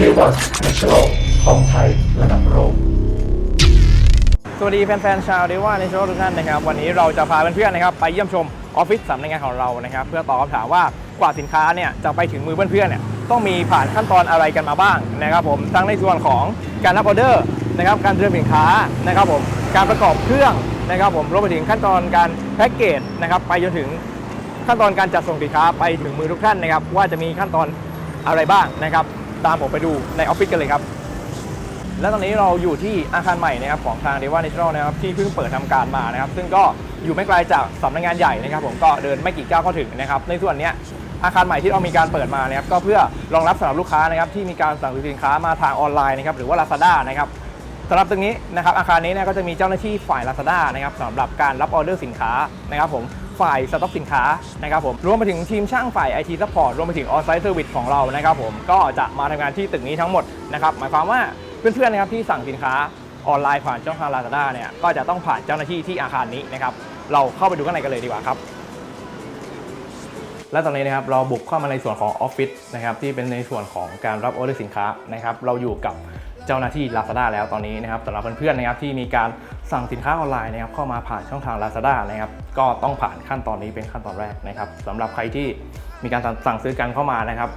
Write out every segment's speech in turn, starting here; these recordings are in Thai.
เดวันแนชโลของไทยระดับโลกสวัสดีแฟนๆชาวเดว่าในโชว์ทุกท่านนะครับ วันนี้เราจะพาเพื่อนๆนะครับ ไปเยี่ยมชมออฟฟิศสำนักงานของเรานะครับ เพื่อตอบคำถามว่ากว่าสินค้าเนี่ยจะไปถึงมือเพื่อนๆเนี่ยต้องมีผ่านขั้นตอนอะไรกันมาบ้างนะครับผมทั้งในส่วนของการรับออเดอร์นะครับการเตรียมสินค้านะครับผมการประกอบเครื่องนะครับผมรวมไปถึงขั้นตอนการแพ็กเกจนะครับไปจนถึงขั้นตอนการจัดส่งสินค้าไปถึงมือทุกท่านนะครับว่าจะมีขั้นตอนอะไรบ้างนะครับ ตามผมไปดูในออฟฟิศกันเลยครับ และตอนนี้เราอยู่ที่อาคารใหม่นะครับของทางเดว่า n น t ช r a l นะครับที่เพิ่งเปิดทำการมานะครับ ซึ่งก็อยู่ไม่ไกลจากสำนักงานใหญ่นะครับ ผมก็เดินไม่กี่ก้าวเข้าถึงนะครับ ในส่วนนี้อาคารใหม่ที่เรามีการเปิดมานะครับก็เพื่อรองรับสำหรับลูกค้านะครับที่มีการสั่งซื้อสินค้ามาทางออนไลน์นะครับหรือว่า Lazada นะครับสำหรับตรงนี้นะครับอาคารนี้นี่ยก็จะมีเจ้าหน้าที่ฝ่าย Lazada นะครับสำหรับการรับออเดอร์สินค้านะครับผม ฝ่ายสต็อกสินค้านะครับผมรวมไปถึงทีมช่างฝ่าย IT Support รวมไปถึง On-Site Service ของเรานะครับผมก็จะมาทำงานที่ตึกนี้ทั้งหมดนะครับหมายความว่าเพื่อนๆนะครับที่สั่งสินค้าออนไลน์ผ่านช่องทาง Lazada เนี่ยก็จะต้องผ่านเจ้าหน้าที่ที่อาคารนี้นะครับเราเข้าไปดูข้างในกันเลยดีกว่าครับและตอนนี้นะครับเราบุกเข้ามาในส่วนของออฟฟิศนะครับที่เป็นในส่วนของการรับออเดอร์สินค้านะครับเราอยู่กับเจ้าหน้าที่ Lazada แล้วตอนนี้นะครับสำหรับเพื่อนๆนะครับที่มีการ สั่งสินค้าออนไลน์นะครับเข้ามาผ่านช่องทาง Lazada นะครับก็ต้องผ่านขั้นตอนนี้เป็นขั้นตอนแรกนะครับสำหรับใครที่มีการสั่งซื้อกันเข้ามานะครับ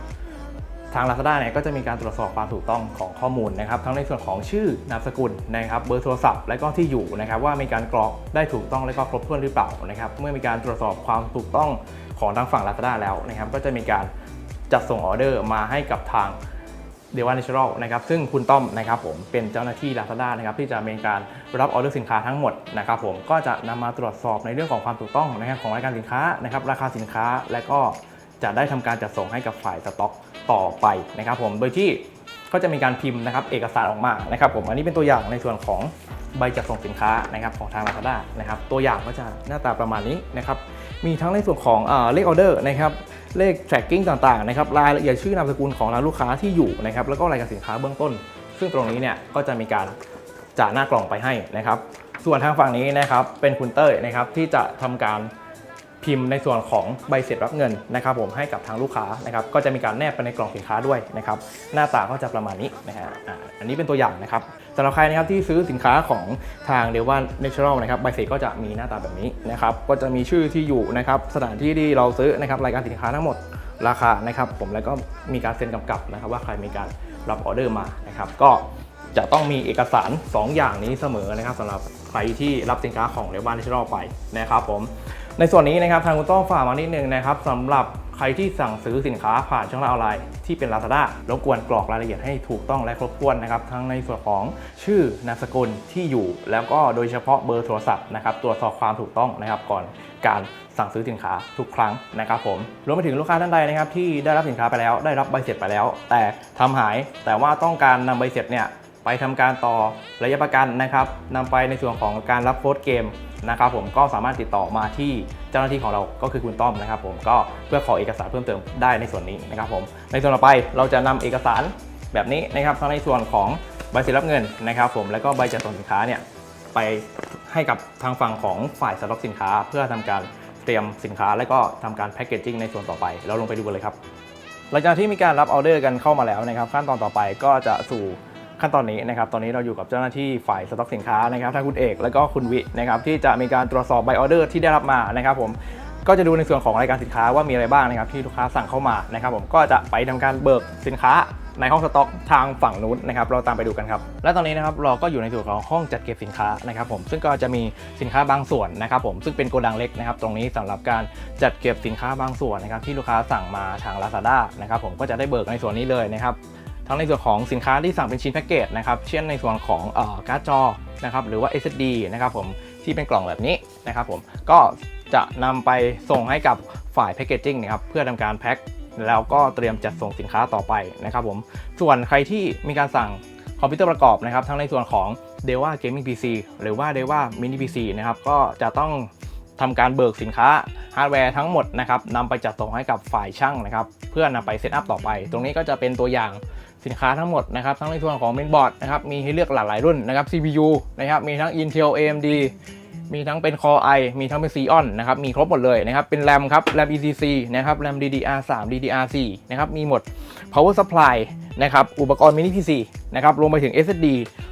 ทาง Lazada เนี่ยก็จะมีการตรวจสอบความถูกต้องของข้อมูลนะครับ ทั้งในส่วนของชื่อนามสกุลนะครับเบอร์โทรศัพท์และก็ที่อยู่นะครับ ว่ามีการกรอกได้ถูกต้องและก็ครบถ้วนหรือเปล่านะครับเมื่อมีการตรวจสอบความถูกต้องของทางฝั่ง Lazada แล้วนะครับ ก็จะมีการจัดส่งออเดอร์มาให้กับทาง เดวานิชอรัลนะครับซึ่งคุณต้อมนะครับผมเป็นเจ้าหน้าที่ Lazada นะครับที่จะเป็นการรับออเดอร์สินค้าทั้งหมดนะครับผมก็จะนำมาตรวจสอบในเรื่องของความถูกต้องนะครับของรายการสินค้านะครับราคาสินค้าและก็จะได้ทำการจัดส่งให้กับฝ่ายสต็อกต่อไปนะครับผมโดยที่ก็จะมีการพิมพ์นะครับเอกสารออกมานะครับผมอันนี้เป็นตัวอย่างในส่วนของ ใบจัดส่งสินค้านะครับของทาง Lazada นะครับตัวอย่างก็จะหน้าตาประมาณนี้นะครับมีทั้งในส่วนของเลขออเดอร์นะครับเลข tracking ต่างๆนะครับรายละเอียดชื่อนามสกุลของร้านลูกค้าที่อยู่นะครับแล้วก็รายการสินค้าเบื้องต้น ซึ่งตรงนี้เนี่ยก็จะมีการจ่าหน้ากล่องไปให้นะครับ ส่วนทางฝั่งนี้นะครับเป็นคุณเต้ยนะครับที่จะทำการพิมพ์ในส่วนของใบเสร็จรับเงินนะครับ ผมให้กับทางลูกค้านะครับ ก็จะมีการแนบไปในกล่องสินค้าด้วยนะครับ หน้าตาก็จะประมาณนี้นะฮะอันนี้เป็นตัวอย่างนะครับ สำหรับใครนะครับที่ซื้อสินค้าของทางเดว่าเนเชอรัลนะครับใบเสร็จก็จะมีหน้าตาแบบนี้นะครับก็จะมีชื่อที่อยู่นะครับสถานที่ที่เราซื้อนะครับรายการสินค้าทั้งหมดราคานะครับผมแล้วก็มีการเซ็นกำกับนะครับว่าใครมีการรับออเดอร์มานะครับก็จะต้องมีเอกสาร 2 อย่างนี้เสมอนะครับสำหรับใครที่รับสินค้าของเดว่าเนเชอรัลไปนะครับผมในส่วนนี้นะครับทางคุณต้องฝากมานิดนึงนะครับสำหรับ ครที่สั่งซื้อสินค้าผ่านช่องทางออนไลน์ที่เป็น Lazada รบกวนกรอกรายละเอียดให้ถูกต้องและครบถ้วนนะครับทั้งในส่วนของชื่อนามสกุลที่อยู่ แล้วก็โดยเฉพาะเบอร์โทรศัพท์นะครับตรวจสอบความถูกต้องนะครับก่อนการสั่งซื้อสินค้าทุกครั้งนะครับผมรวมไปถึงลูกค้าท่านใดนะครับที่ได้รับสินค้าไปแล้ว ได้รับใบเสร็จไปแล้ว แต่ทำหายแต่ว่าต้องการนำใบเสร็จเนี่ย ไปทำการต่อระยะประกันนะครับนำไปในส่วนของการรับโค้ดเกมนะครับผมก็สามารถติดต่อมาที่เจ้าหน้าที่ของเราก็คือคุณต้อมนะครับผมก็เพื่อขอเอกสารเพิ่มเติมได้ในส่วนนี้นะครับผมในส่วนต่อไปเราจะนำเอกสารแบบนี้นะครับทั้งในส่วนของใบเสร็จรับเงินนะครับ ผมแล้วก็ใบจัดส่งสินค้าเนี่ยไปให้กับทางฝั่งของฝ่ายสต็อกสินค้า เพื่อทำการเตรียมสินค้า และก็ทำการแพ็กเกจจิ้งในส่วนต่อไป เราลงไปดูกันเลยครับหลังจากที่มีการรับออเดอร์กันเข้ามาแล้วนะครับขั้นตอนต่อไปก็จะสู่ ขั้นตอนนี้นะครับตอนนี้เราอยู่กับเจ้าหน้าที่ฝ่ายสต็อกสินค้านะครับทั้งคุณเอกและก็คุณวินะครับที่จะมีการตรวจสอบใบออเดอร์ที่ได้รับมานะครับผมก็จะดูในส่วนของรายการสินค้าว่ามีอะไรบ้างนะครับที่ลูกค้าสั่งเข้ามานะครับผมก็จะไปทำการเบิกสินค้าในห้องสต็อกทางฝั่งนู้นนะครับเราตามไปดูกันครับ และตอนนี้นะครับเราก็อยู่ในส่วนของห้องจัดเก็บสินค้านะครับผมซึ่งก็จะมีสินค้าบางส่วนนะครับผมซึ่งเป็นโกดังเล็กนะครับตรงนี้สำหรับการจัดเก็บสินค้าบางส่วนนะครับที่ลูกค้าสั่งมาทาง Lazada นะครับผมก็จะได้เบิกในส่วนนี้เลยนะครับ ทั้งในส่วนของสินค้าที่สั่งเป็นชิ้นแพ็กเกจนะครับ เช่นในส่วนของออการ์ดจอนะครับหรือว่า SSD นะครับผมที่เป็นกล่องแบบนี้นะครับผมก็จะนำไปส่งให้กับฝ่ายแพคเกจจิ้งนะครับเพื่อทำการแพ็คแล้วก็เตรียมจัดส่งสินค้าต่อไปนะครับผมส่วนใครที่มีการสั่งคอมพิวเตอร์ประกอบนะครับ ทั้งในส่วนของ d e v a Gaming PC หรือว่า d e v a Mini PC นะครับก็จะต้องทำการเบิกสินค้าฮาร์ดแวร์ทั้งหมดนะครับนำไปจัดส่งให้กับฝ่ายช่างนะครับ เพื่อนำไปเซตอัพต่อไป ตรงนี้ก็จะเป็นตัวอย่าง สินค้าทั้งหมดนะครับทั้งในส่วนของเมนบอร์ดนะครับมีให้เลือกหลากหลายรุ่นนะครับ CPU นะครับมีทั้ง Intel AMD มีทั้งเป็น Core i มีทั้งเป็น Xeon นะครับมีครบหมดเลยนะครับเป็น RAM ครับ RAM ECC นะครับ RAM DDR3 DDR4 นะครับมีหมด Power Supply นะครับอุปกรณ์ Mini PC นะครับรวมไปถึง SSD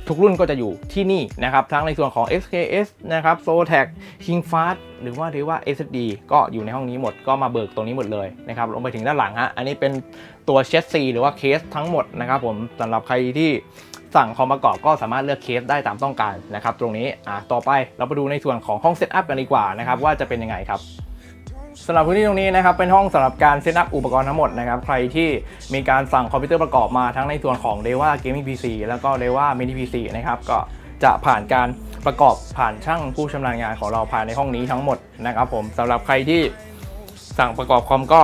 ทุกรุ่นก็จะอยู่ที่นี่นะครับ ทั้งในส่วนของ SKS นะครับ Zotac KingFast หรือว่าเรียกว่า SSD ก็อยู่ในห้องนี้หมดก็มาเบิกตรงนี้หมดเลยนะครับรวมไปถึงด้านหลังฮะอันนี้เป็นตัวเชสซีหรือว่าเคสทั้งหมดนะครับผมสำหรับใครที่สั่งคอมประกอบก็สามารถเลือกเคสได้ตามต้องการนะครับตรงนี้อะต่อไปเราไปดูในส่วนของห้องเซตอัพกันดีกว่านะครับว่าจะเป็นยังไงครับำหรับพื้นที่ตรงนี้นะครับเป็นห้องสำหรับการเซตอัพอุปกรณ์ทั้งหมดนะครับใครที่มีการสั่งคอมพิวเตอร์ประกอบมาทั้งในส่วนของ r e v a Gaming PC แล้วก็ r e v a Mini PC นะครับก็จะผ่านการประกอบผ่านช่างผู้ชำนาญงานของเราภายในห้องนี้ทั้งหมดนะครับผมสำหรับใครที่สั่งประกอบคอมก็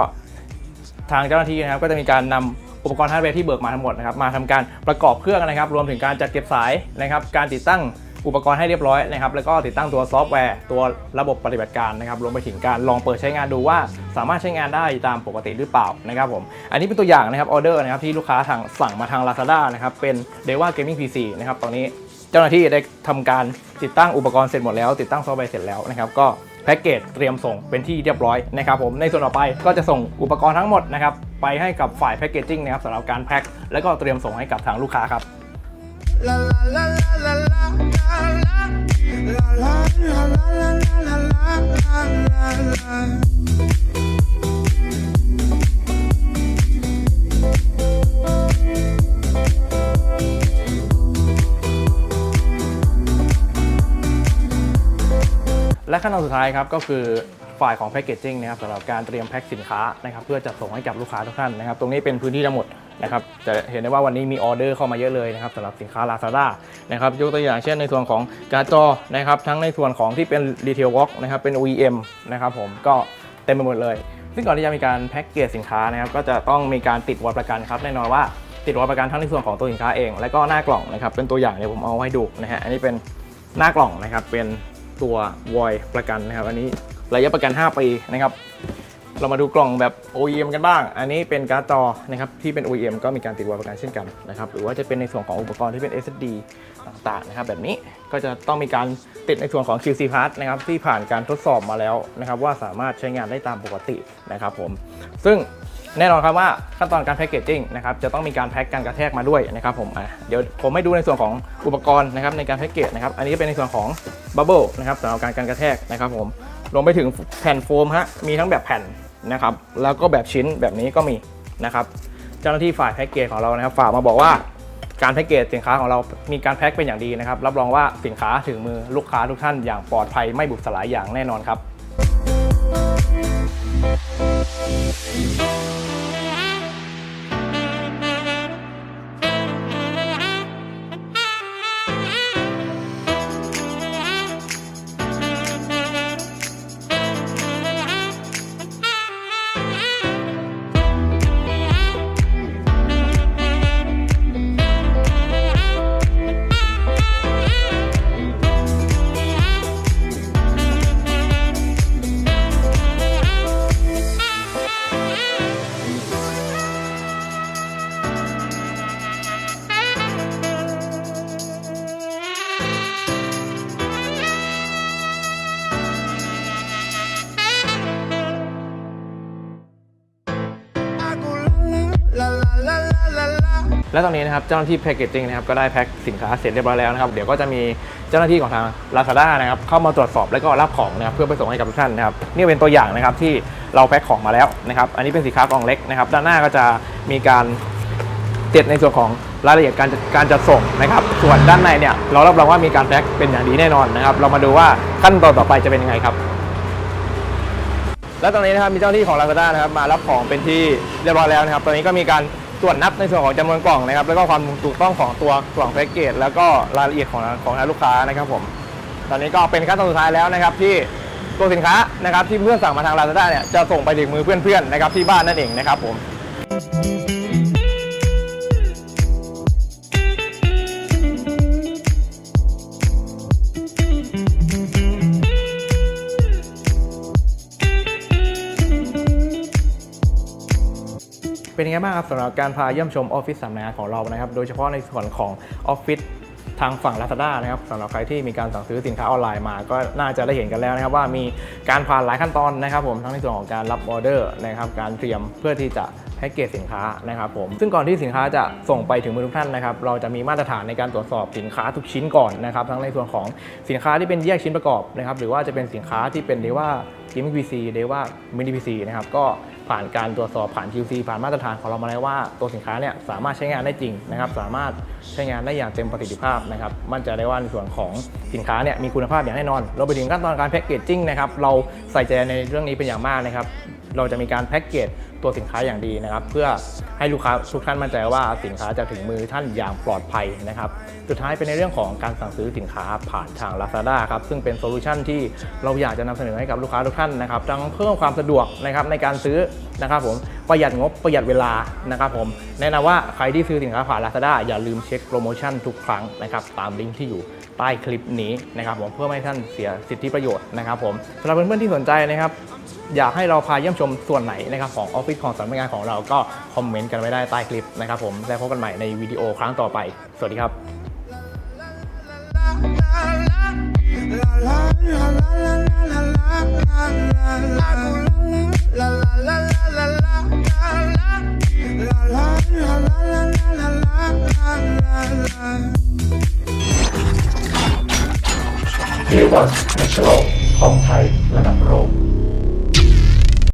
ทางเจ้าหน้าที่นะครับก็จะมีการนำอุปกรณ์ฮาร์ดแวร์ที่เบิกมาทั้งหมดนะครับมาทำการประกอบเครื่องนะครับ รวมถึงการจัดเก็บสายนะครับ การติดตั้ง อุปกรณ์ให้เรียบร้อยนะครับแล้วก็ติดตั้งตัวซอฟต์แวร์ตัวระบบปฏิบัติการนะครับรวมไปถึงการลองเปิดใช้งานดูว่า สามารถใช้งานได้ตามปกติหรือเปล่านะครับผมอันนี้เป็นตัวอย่างนะครับออเดอร์นะครับที่ลูกค้าทางสั่งมาทาง Lazada นะครับเป็น d e v a Gaming PC นะครับตอนนี้เจ้าหน้าที่ได้ทำการติดตั้งอุปกรณ์เสร็จหมดแล้ว ติดตั้งซอฟต์แวร์เสร็จแล้วนะครับก็แพ็กเกจเตรียมส่งเป็นที่เรียบร้อยนะครับผมในส่วนต่อไปก็จะส่งอุปกรณ์ทั้งหมดนะครับไปให้กับฝ่ายแพ็กเกจจิ้งนะครับสำหรับการแพ็คแล้วก็เตรียมส่งให้กับทางลูกค้าครับ และขั้นตอนสุดท้ายครับก็คือฝ่ายของแพ c เกจจิ้งนะครับสำหรับการเตรียมแพ็คสินค้านะครับเพื่อจะส่งให้กับลูกค้าทุกท่านนะครับ ตรงนี้เป็นพื้นที่ทั้งหมด นะครับจะเห็นได้ว่าวันนี้มีออเดอร์เข้ามาเยอะเลยนะครับสำหรับสินค้า Lazada นะครับยกตัวอย่างเช่นในส่วนของการ์ดจอนะครับทั้งในส่วนของที่เป็น Retail Walk นะครับเป็น OEM นะครับผมก็เต็มไปหมดเลย ซึ่งก่อนที่จะมีการแพ็กเกจสินค้านะครับก็จะต้องมีการติดวอลประกันครับแน่นอนว่าติดวอลประกันทั้งในส่วนของตัวสินค้าเอง และก็หน้ากล่องนะครับเป็นตัวอย่างเดี๋ยวผมเอาให้ดูนะฮะอันนี้เป็นหน้ากล่องนะครับเป็นตัววอยประกันนะครับอันนี้ระยะประกัน 5 ปีนะครับ เรามาดูกล่องแบบ OEM กันบ้าง อันนี้เป็นการ์ดจอนะครับที่เป็น OEM ก็มีการติดวอลประกันเช่นกันนะครับ หรือว่าจะเป็นในส่วนของอุปกรณ์ที่เป็น SSD ต่างๆนะครับแบบนี้ก็จะต้องมีการติดในส่วนของ QC part นะครับที่ผ่านการทดสอบมาแล้วนะครับว่าสามารถใช้งานได้ตามปกตินะครับผม ซึ่งแน่นอนครับว่าขั้นตอนการแพ็กเกจจิ้งนะครับจะต้องมีการแพ็กการกระแทกมาด้วยนะครับผมอะเดี๋ยวผมให้ดูในส่วนของอุปกรณ์นะครับในการแพ็กเกจนะครับอันนี้ก็เป็นในส่วนของบับเบิลนะครับสำหรับการการกระแทกนะครับผมรวมไปถึงแผ่นโฟมฮะมีทั้งแบบแผ่น นะครับ แล้วก็แบบชิ้นแบบนี้ก็มีนะครับ เจ้าหน้าที่ฝ่ายแพ็กเกจของเรานะครับ ฝากมาบอกว่าการแพ็กเกจสินค้าของเรามีการแพ็กเป็นอย่างดีนะครับ รับรองว่าสินค้าถึงมือลูกค้าทุกท่านอย่างปลอดภัยไม่บุบสลายอย่างแน่นอนครับ และตอนนี้นะครับเจ้าหน้าที่แพ็กเกจจิ้งนะครับก็ได้แพ็คสินค้าเสร็จเรียบร้อยแล้วนะครับเดี๋ยวก็จะมีเจ้าหน้าที่ของทาง Lazada นะครับเข้ามาตรวจสอบแล้วก็รับของนะครับเพื่อไปส่งให้กับทุกท่านนะครับนี่เป็นตัวอย่างนะครับที่เราแพ็คของมาแล้วนะครับอันนี้เป็นสินค้ากล่องเล็กนะครับด้านหน้าก็จะมีการติดในส่วนของรายละเอียดการการจัดส่งนะครับ ส่วนด้านในเนี่ยเรารับรองว่ามีการแพ็คเป็นอย่างดีแน่นอนนะครับ เรามาดูว่าขั้นตอนต่อไปจะเป็นยังไงครับ และตอนนี้นะครับมีเจ้าหน้าที่ของ Lazada นะครับมารับของเป็นที่เรียบร้อยแล้วนะครับ ตอนนี้ก็มีการ ตรวจนับในส่วนของจำนวนกล่องนะครับ แล้วก็ความถูกต้องของตัวกล่องแพ็กเกจแล้วก็รายละเอียดของของทางลูกค้านะครับผม ตอนนี้ก็เป็นขั้นตอนสุดท้ายแล้วนะครับที่ตัวสินค้านะครับที่เพื่อนสั่งมาทาง Lazada เนี่ยจะส่งไปถึงมือเพื่อนๆนะครับที่บ้านนั่นเองนะครับผม เป็นยังไงบ้างครับสำหรับการพาเยี่ยมชมออฟฟิศสำนักงานของเรานะครับ โดยเฉพาะในส่วนของออฟฟิศทางฝั่ง Lazada นะครับสำหรับใครที่มีการสั่งซื้อสินค้าออนไลน์มา ก็น่าจะได้เห็นกันแล้วนะครับว่ามีการผ่านหลายขั้นตอนนะครับ ผมทั้งในส่วนของการรับออเดอร์นะครับการเตรียมเพื่อที่จะแพ็กเกจสินค้านะครับผมซึ่งก่อนที่สินค้าจะส่งไปถึงมือทุกท่านนะครับเราจะมีมาตรฐานในการตรวจสอบสินค้าทุกชิ้นก่อนนะครับทั้งในส่วนของสินค้าที่เป็นแยกชิ้นประกอบนะครับหรือว่าจะเป็นสินค้าที่เป็นเรียกว่า Gaming PC เรียกว่า Mini PC นะครับก็ ผ่านการตรวจสอบผ่าน QC ผ่านมาตรฐานของเรามาแล้วว่า ตัวสินค้าเนี่ยสามารถใช้งานได้จริงนะครับ สามารถใช้งานได้อย่างเต็มประสิทธิภาพนะครับ มั่นใจได้ว่าในส่วนของสินค้าเนี่ยมีคุณภาพอย่างแน่นอนรวมไปถึงขั้นตอนการแพ็กเกจจิ้งนะครับ เราใส่ใจในเรื่องนี้เป็นอย่างมากนะครับ เราจะมีการแพ็กเกจตัวสินค้าอย่างดีนะครับ เพื่อให้ลูกค้าทุกท่านมั่นใจว่าสินค้าจะถึงมือท่านอย่างปลอดภัยนะครับ สุดท้ายเป็นในเรื่องของการสั่งซื้อสินค้าผ่านทาง Lazada ครับซึ่งเป็นโซลูชันที่เราอยากจะนำเสนอให้กับลูกค้าทุกท่านนะครับทั้งเพิ่มความสะดวกนะครับในการซื้อนะครับผมประหยัดงบประหยัดเวลานะครับผมแนะนำว่าใครที่ซื้อสินค้าผ่าน Lazada อย่าลืมเช็คโปรโมชั่นทุกครั้งนะครับตามลิงก์ที่อยู่ ใต้คลิปนี้นะครับผมเพื่อไม่ให้ท่านเสียสิทธิประโยชน์นะครับผมสำหรับเพื่อนๆที่สนใจนะครับอยากให้เราพาเยี่ยมชมส่วนไหนนะครับของออฟฟิศของสำนักงานของเราก็คอมเมนต์กันไว้ได้ใต้คลิปนะครับผมแล้วพบกันใหม่ในวิดีโอครั้งต่อไป สวัสดีครับ Everyone's natural home.